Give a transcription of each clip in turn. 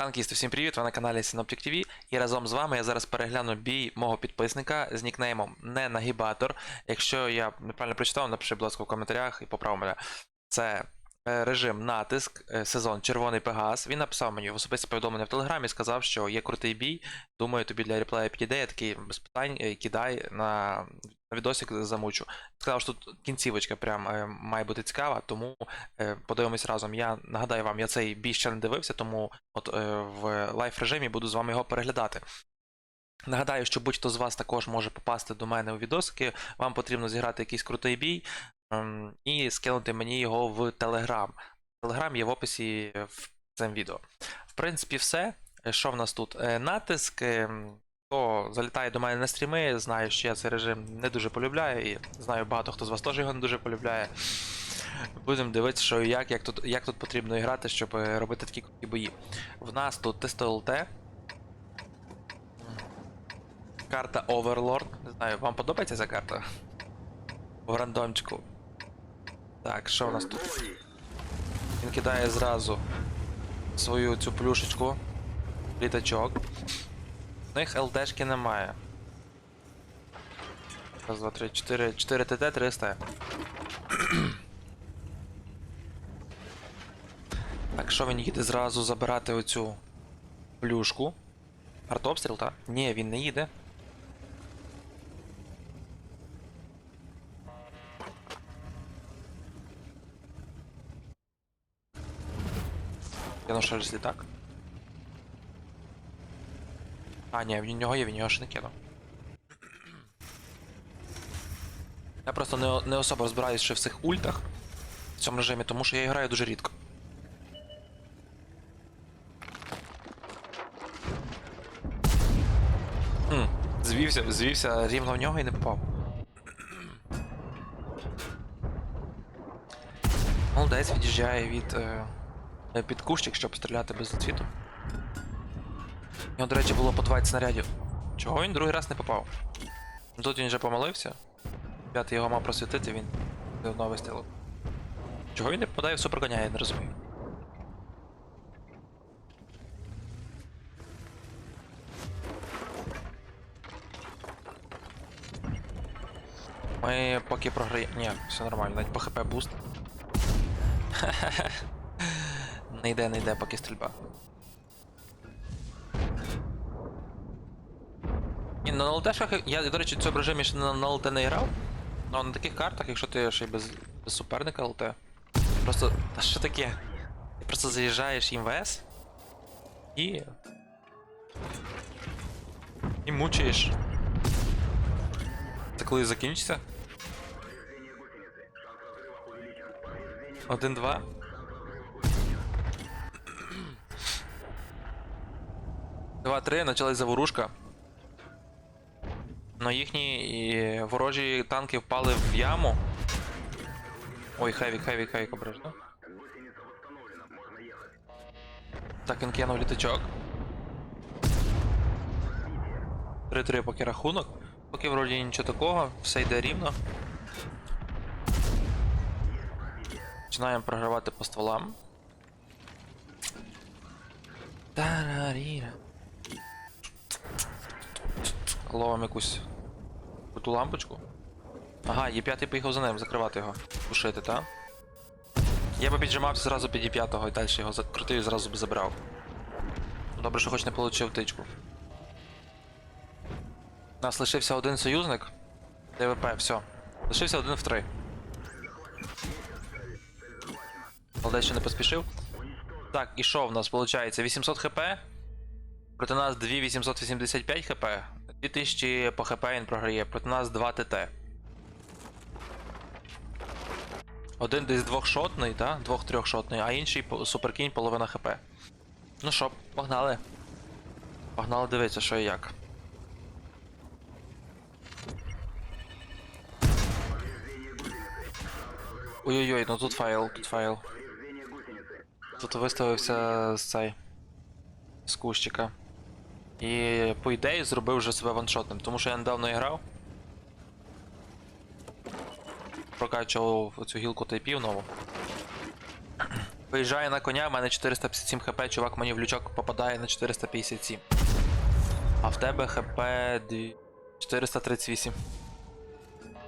Танкісти, всім привіт! Ви на каналі Synoptic TV. І разом з вами я зараз перегляну бій мого підписника з нікнеймом Ненагібатор. Якщо я неправильно прочитав, напиши, будь ласка, в коментарях і поправ мене. Це режим натиск, е, сезон Червоний Пегас. Він написав мені в особисте повідомлення в Телеграмі, сказав, що є крутий бій. Думаю, тобі для реплею підійде. Я такий без питань е, кидай на, відосик замучу. Сказав, що тут кінцівочка прям е, має бути цікава, тому е, подивимось разом. Я нагадаю вам, я цей бій ще не дивився, тому от е, в лайф режимі буду з вами його переглядати. Нагадаю, що будь-хто з вас також може попасти до мене у відосики. Вам потрібно зіграти якийсь крутий бій і скинути мені його в Телеграм. Телеграм є в описі в цьому відео. В принципі, все. Що в нас тут? Е, Натиск. ем, Хто залітає до мене на стріми, знає, що я цей режим не дуже полюбляю, і знаю, багато хто з вас теж його не дуже полюбляє. Будемо дивитися, що як, як тут, як тут потрібно грати, щоб е, робити такі круті бої. В нас тут тесто ЛТ. Карта Overlord. Не знаю, вам подобається ця карта? В рандомчику. Так, що в нас тут? Він кидає зразу свою цю плюшечку. Літачок. В них ЛДшки немає. Раз, два, три, чотири. 4 ТТ, 300. Так, що він їде зразу забирати оцю плюшку? Артобстріл, так? Ні, він не їде. Я ще ж літак. А, ні, в нього є, він його ще не кинув. Я просто не, не особо розбираюсь ще в цих ультах в цьому режимі, тому що я граю дуже рідко. Хм, звівся, звівся рівно в нього і не попав. Молодець від'їжджає від е, під кущик, щоб стріляти без цвіту. У нього, до речі, було по 20 снарядів. Чого він другий раз не попав? Ну, Тут він вже помилився. П'ятий його мав просвітити, він до одного вистрілу. Чого він не попадає в супроганяє, я не розумію. Ми поки програємо. Ні, все нормально, навіть по хп буст. Не йде, не йде, поки стрільба. Ні, на ЛТшках я, до речі, в цьому режимі ще на, на ЛТ не грав. Ну, на таких картах, якщо ти ще й без, без суперника ЛТ. Просто. Та що таке? Ти просто заїжджаєш їм в ВС і. І мучаєш. Це коли закінчиться? Один-два. Два-три, почалась заворушка. Но їхні ворожі танки впали в яму. Ой, хевік, хевік, хевік обережно. Так, він кинув літачок. 3-3 поки рахунок. Поки вроді нічого такого, все йде рівно. Починаємо програвати по стволам. Тараріра. Ловимо якусь круту лампочку. Ага, є п'ятий поїхав за ним, закривати його. Пушити, так? Я би піджимався зразу під є п'ятого і далі його закрутив і зразу б забрав. Добре, що хоч не отримав тичку. У нас лишився один союзник. ДВП, все. Лишився один в три. Молодець ще не поспішив. Так, і що в нас виходить? 800 хп. Проти нас 2885 хп. 2000 по хп він програє, проти нас 2 ТТ. Один десь двохшотний, так? Двох-трьохшотний, а інший суперкінь половина хп. Ну що, погнали. Погнали дивитися, що і як. Ой-ой-ой, ну тут файл, тут файл. Тут виставився з цей. З кущика. І по ідеї зробив вже себе ваншотним, тому що я недавно грав. Прокачував цю гілку тайпів нову. Виїжджає на коня, в мене 457 хп, чувак мені в лючок попадає на 457. А в тебе хп 438.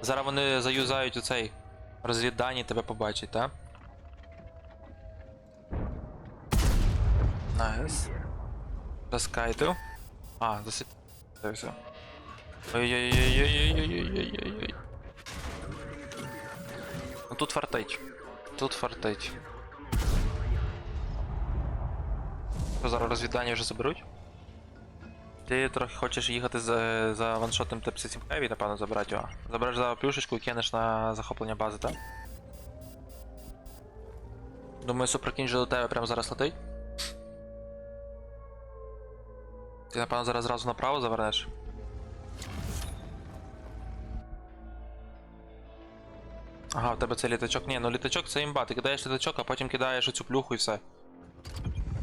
Зараз вони заюзають оцей розвіддані, тебе побачать, так? Найс. Заскайтив. А, все. Ой-ой-ой-ой-ой-ой-ой-ой-ой-ой. Ну тут фартить. Тут фартить. Що, зараз розвідання вже заберуть? Ти трохи хочеш їхати за, за ваншотним Т-57 Heavy, напевно, забирати його. Забереш за плюшечку і кинеш на захоплення бази, так? Думаю, суперкінь же до тебе прямо зараз летить. Ти, напевно, зараз зразу направо завернеш. Ага, в тебе це літачок. Ні, ну літачок це імба. Ти кидаєш літачок, а потім кидаєш оцю плюху і все.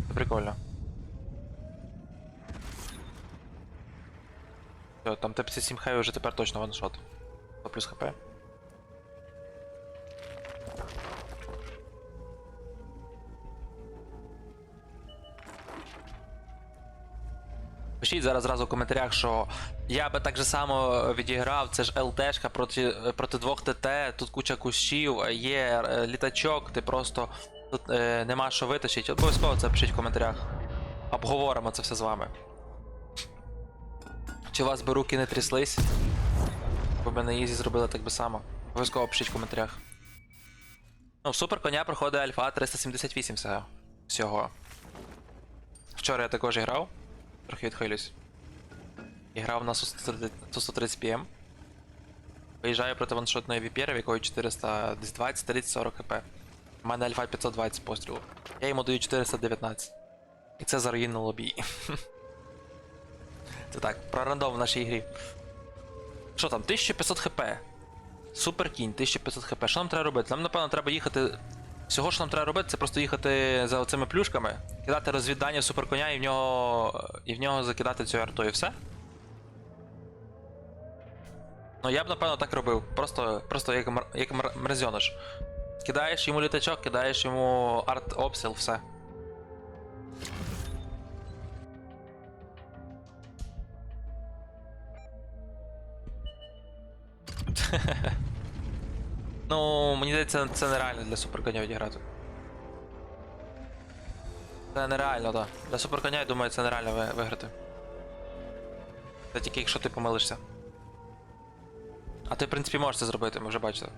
Це прикольно. Все, там Т-57 Heavy вже тепер точно ваншот. 100 плюс хп. Пишіть зараз зразу в коментарях, що я би так же само відіграв, це ж ЛТшка проти, проти двох ТТ, тут куча кущів, є е, літачок, ти просто тут е, нема що витащити. Обов'язково це пишіть в коментарях. Обговоримо це все з вами. Чи у вас би руки не тряслись? Бо ми на Ізі зробили так би само. Обов'язково пишіть в коментарях. Ну, в супер коня проходить альфа 378 всього. Вчора я також грав. Трохи відхилюсь. І грав на Су 130 PM. Виїжджаю проти ваншотної віпєри, в якої 420, 30, 40 хп. У мене альфа 520 пострілу. Я йому даю 419. І це заруїнило бій. Це так, про рандом в нашій грі. Що там, 1500 хп. Супер кінь, 1500 хп. Що нам треба робити? Нам, напевно, треба їхати. Всього, що нам треба робити, це просто їхати за оцими плюшками, кидати розвіддання суперконя і в нього. і в нього закидати цю арту і все. Ну я б напевно так робив. Просто, просто як, мр- як мр- мразьониш. Кидаєш йому літачок, кидаєш йому арт обстріл, все. Ну, мені здається, це нереально для суперконя відіграти. Це нереально, так. Для суперконя, я думаю, це нереально виграти. Це тільки якщо ти помилишся. А ти, в принципі, можеш це зробити, ми вже бачили.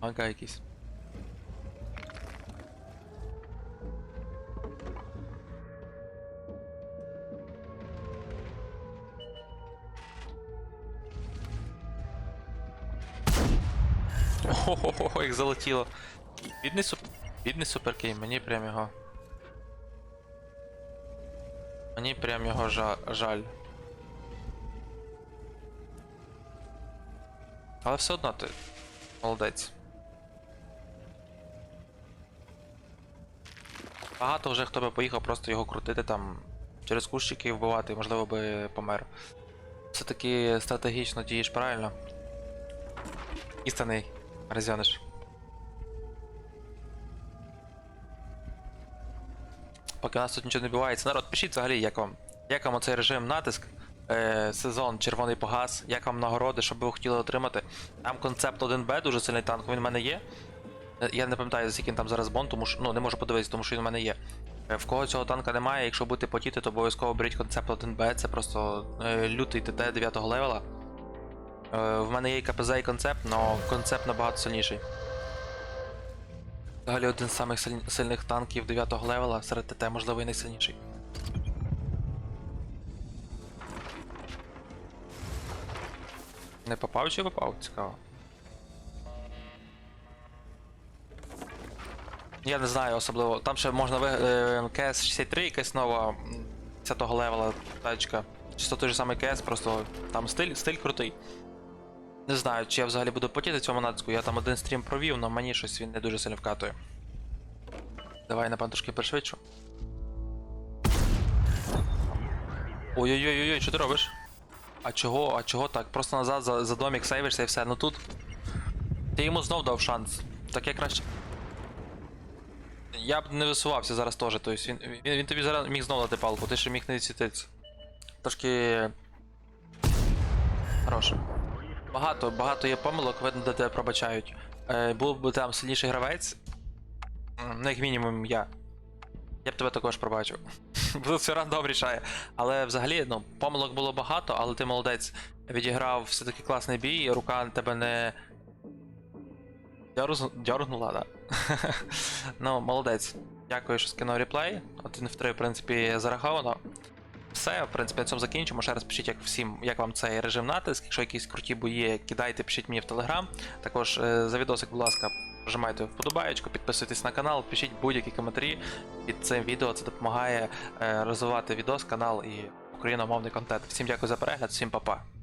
Ага, якийсь. Як залетіло. Бідний суп... Бідний суперкей, мені прям його. Мені прям його жа... жаль. Але все одно ти. Молодець. Багато вже хто би поїхав просто його крутити там через кущики вбивати, можливо би помер. Все-таки стратегічно дієш правильно. Істинний резониш. Поки у нас тут нічого не відбувається. Народ, пишіть взагалі, як вам. Як вам оцей режим натиск, е, сезон червоний погас, як вам нагороди, що би ви хотіли отримати. Там концепт 1Б, дуже сильний танк, він в мене є. Е, Я не пам'ятаю, за він там зараз бон, тому що ну не можу подивитися, тому що він в мене є. Е, В кого цього танка немає, якщо будете потіти, то обов'язково беріть концепт 1Б, це просто е, лютий ТТ 9 левела. Е, В мене є КПЗ і концепт, але концепт набагато сильніший. Взагалі один з самих сильних танків 9 левела серед ТТ, можливо, і найсильніший. Не попав чи попав? Цікаво. Я не знаю особливо. Там ще можна е, КС-63, якась нова м, 10 левела тачка. Чисто той же самий КС, просто там стиль, стиль крутий. Не знаю, чи я взагалі буду потіти цьому натиску. Я там один стрім провів, але мені щось він не дуже сильно вкатує. Давай, напевно, трошки пришвидшу. Ой-ой-ой, що ти робиш? А чого, а чого так? Просто назад за, за домік сейвишся і все. Ну тут. Ти йому знов дав шанс. Так я краще. Я б не висувався зараз теж, тобто він, він, він тобі зараз міг знов дати палку, ти ще міг не відсвітитися. Трошки. Хороше. Багато, багато є помилок, видно, де тебе пробачають. Е, був би там сильніший гравець, ну як мінімум я. Я б тебе також пробачив. Бо все рандом рішає. Але взагалі, ну, помилок було багато, але ти молодець. Відіграв все-таки класний бій, рука тебе не. Дьорз... Дьоргнула, да. ну, молодець. Дякую, що скинув реплей. Один в три, в принципі, зараховано. Все, в принципі, на цьому закінчимо. Ще раз пишіть як всім, як вам цей режим натиск. Якщо якісь круті бої, кидайте, пишіть мені в телеграм. Також е, за відосик, будь ласка, нажимайте вподобаєчку, підписуйтесь на канал, пишіть будь-які коментарі під цим відео. Це допомагає е, розвивати відос, канал і україномовний контент. Всім дякую за перегляд, всім па-па.